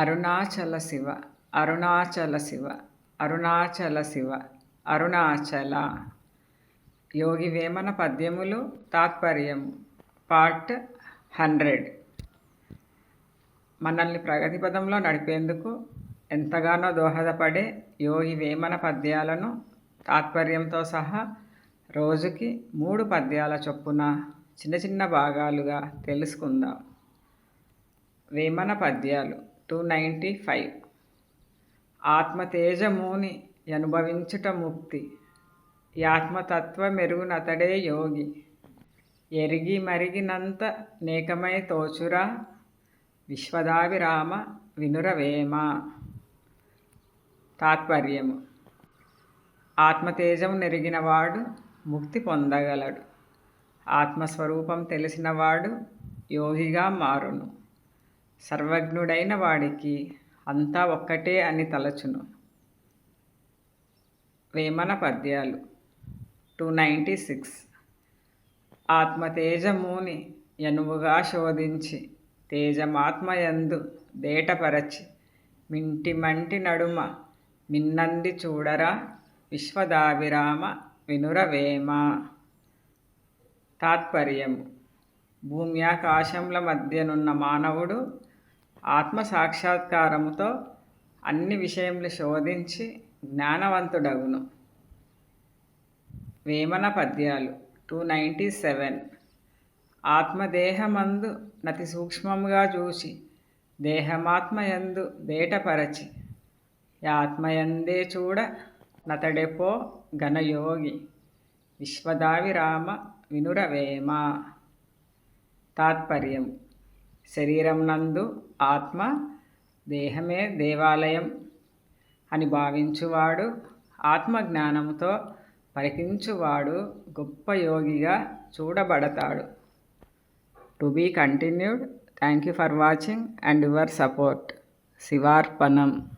అరుణాచల శివ అరుణాచల శివ అరుణాచల శివ అరుణాచల. యోగి వేమన పద్యములు తాత్పర్యము part hundred. మనల్ని ప్రగతి పదంలో నడిపేందుకు ఎంతగానో దోహదపడే యోగి వేమన పద్యాలను తాత్పర్యంతో సహా రోజుకి మూడు పద్యాల చొప్పున చిన్న చిన్న భాగాలుగా తెలుసుకుందాం. వేమన పద్యాలు. Two ninety five. ఆత్మతేజముని అనుభవించుట ముక్తి ఈ ఆత్మతత్వ మెరుగునతడే యోగి. ఎరిగి మరిగినంత నేకమై తోచురా. విశ్వదావిరామ వినురవేమ. తాత్పర్యము. ఆత్మతేజం నెరిగినవాడు ముక్తి పొందగలడు. ఆత్మస్వరూపం తెలిసినవాడు యోగిగా మారును. సర్వజ్ఞుడైన వాడికి అంతా ఒక్కటే అని తలచును. వేమన పద్యాలు. Two ninety six. ఆత్మతేజముని ఎనువుగా శోధించి తేజమాత్మయందు దేటపరచి మింటి మంటి నడుమ మిన్నంది చూడరా విశ్వదావిరామ వినురవేమ. తాత్పర్యము. భూమ్యాకాశంల మధ్యనున్న మానవుడు ఆత్మ సాక్షాత్కారముతో అన్ని విషయములు శోధించి జ్ఞానవంతుడగును. వేమన పద్యాలు టూ నైంటీ సెవెన్ ఆత్మదేహమందు నతి సూక్ష్మముగా చూసి దేహమాత్మయందు దేటపరచి ఆత్మయందే చూడ నతడెపో ఘనయోగి విశ్వదావిరామ వినురవేమ. తాత్పర్యం శరీరం నందు ఆత్మ దేహమే దేవాలయం అని భావించువాడు. ఆత్మజ్ఞానంతో పరికించువాడు గొప్ప యోగిగా చూడబడతాడు. To be continued. Thank you for watching and your support. శివార్పణం.